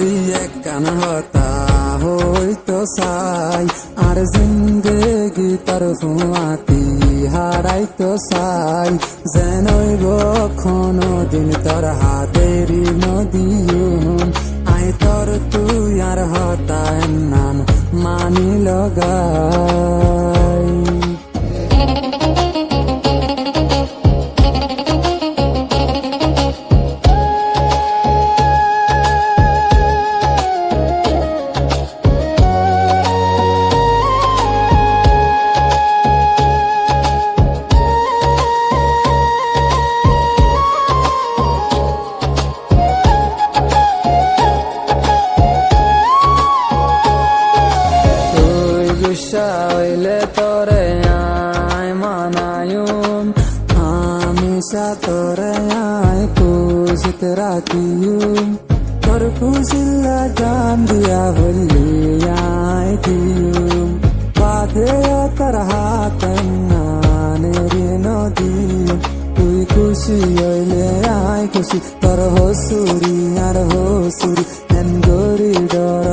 করি এক হতা হইতো সাই আর জিন্দগি তার ফুয়াতি হারাইতো সাই যেন কখনো দিন তোর হাতেরি নদীন আই তোর তুই আর হতা নান মানি লগা গুসা হইলে তোরে আয় মানায়ুম সা তোরে আয় খুশিত রাখিয়ুম তোর খুশিল্লা জান দিয়া বললি আয় দিয়ুম বাদে তোর হাত নানেরি নদী। তুই খুশি হইলে আয় খুশি, তোর হসুরি আর হসুরি এন ডর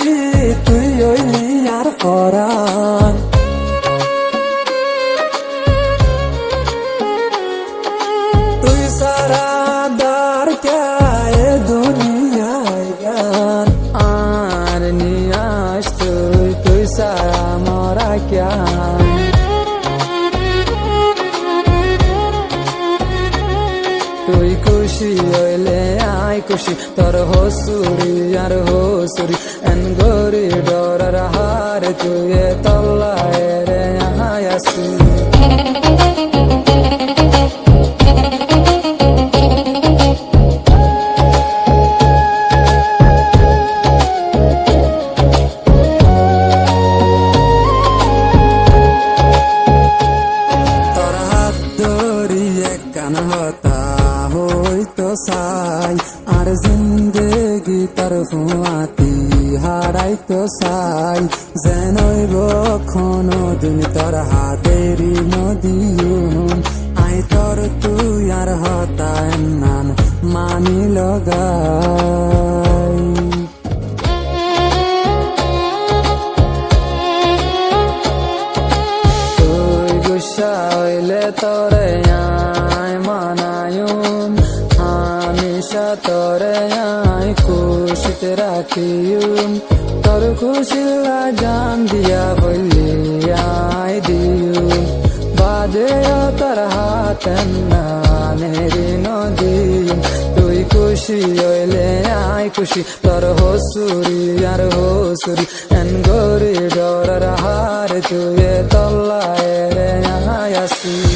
জিন্দগি তুই হইলি আর পরাণ তুই সারা দার কে দুনিয়ায় গান আর নিয়াস তুই তুই সারা মরা ক্যা খুশি হইলে আয় খুশি তোর হসুরি আর হসুরি। এন গরি ডরার হার তুই তল্লায় ফুয়াতি হারাইতো চাই যেন কোনো দিন তোর হাতেরি নদীন আই তোর তুই আর হতায় নান মানি লগাই তোর খুশিলা জান দিয়া বললি, আয় দিয়ুম বাদে তোর হাত নানেরি নদী। তুই খুশি হইলে আয় খুশি, তোর হসুরি আর হসুরি। এন গরি ডরার হার তুই তল্লায় রে আয় আসি